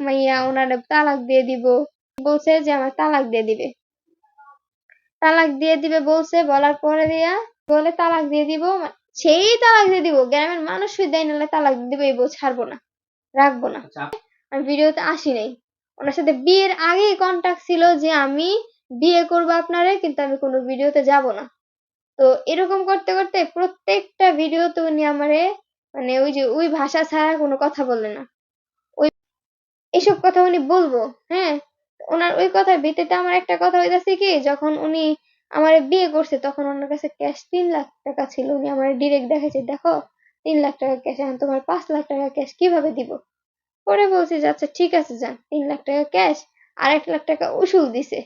মাইয়া ওনারে তালাক দিয়ে দিব। বলছে যে আমার তালাক দিয়ে দিবে। তালাক দিয়ে দিবে বলছে বলার পরে দিয়া বলে তালাক দিয়ে দিব সেই তালাক দিয়ে দিব। গ্রামের মানুষই দেয় নাহলে তালাক দিয়ে দিবে এই বউ ছাড়বো না রাখব না। আচ্ছা। আমি ভিডিওতে আসি নাই। ওনার সাথে বিয়ের আগেই কন্টাক্ট ছিল যে আমি বিয়ে করব আপনারে কিন্তু আমি কোনো ভিডিওতে যাব না। তো এরকম করতে করতে প্রত্যেকটা ভিডিওতে উনি আমারে মানে ওই যে ওই ভাষা ছাড়া কোনো কথা বললে না। এসব কথা উনি বলব হ্যাঁ? ওনার ওই কথার ভিত্তিতে আমার একটা কথা হইতাছে কি, যখন উনি আমার বিয়ে করছে, তখন ওনার কাছে ক্যাশ তিন লাখ টাকা ছিল। উনি আমার ডিরেক্ট দেখেছে দেখো, তিন লাখ টাকা ক্যাশ এখন তোমার পাঁচ লাখ টাকা ক্যাশ কীভাবে দিব? পরে বলছি যে আচ্ছা ঠিক আছে, যান, তিন লাখ টাকা ক্যাশ আর এক লাখ টাকা উসুল দিছে।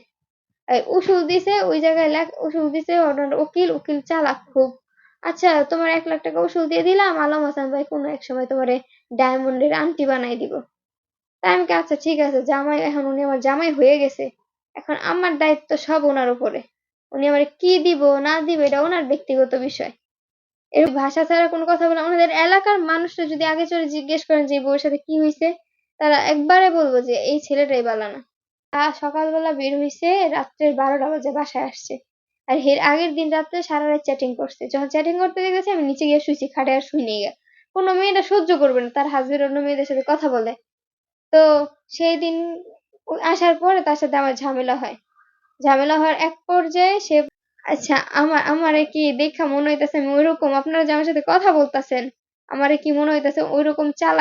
উসুল দিছে, ওই জায়গায় লেখ উসুল দিছে, ওনার উকিল উকিল চালাক খুব। আচ্ছা তোমার এক লাখ টাকা উসুল দিয়ে দিলাম, আলম হাসান ভাই কোনো এক সময় তোমারে ডায়মন্ডের আংটি বানাই দিব। আমি আচ্ছা ঠিক আছে, জামাই, এখন উনি আমার জামাই হয়ে গেছে। এখন আমার দায়িত্ব সব ওনার উপরে। উনি আমার কি দিব, না দিব, এটা ওনার ব্যক্তিগত বিষয়। এর ভাষা ছাড়া কোনো কথা বলে ওনাদের এলাকার মানুষরা যদি আগে চলে জিজ্ঞেস করেন যে বউয়ের সাথে কি হয়েছে তারা একবারে বলব যে, এই ছেলেটাই বালানা আজ সকালবেলা বের হইছে, রাত্রের বারোটা বাজে, বাসায় আসছে। আর এর আগের দিন রাত্রে সারা রাত চ্যাটিং করছে। যখন চ্যাটিং করতে দেখেছি আমি নিচে গিয়ে শুইছি, খাটে আর শুই নিয়ে গিয়ে কোনো মেয়েটা সহ্য করবে না। তার হাজবেন্ড অন্য মেয়েদের সাথে কথা বলে। তো সেই দিন আসার পরে তার সাথে আমার ঝামেলা হয়। ঝামেলা হওয়ার এক পর্যায়ে সে আচ্ছা আমার আমারে কি দেখা মনে হইতেছে আমি ওইরকম? আপনারা যে আমার সাথে কথা বলতেছেন, আমারে কি মনে হইতেছে ওইরকম চালাক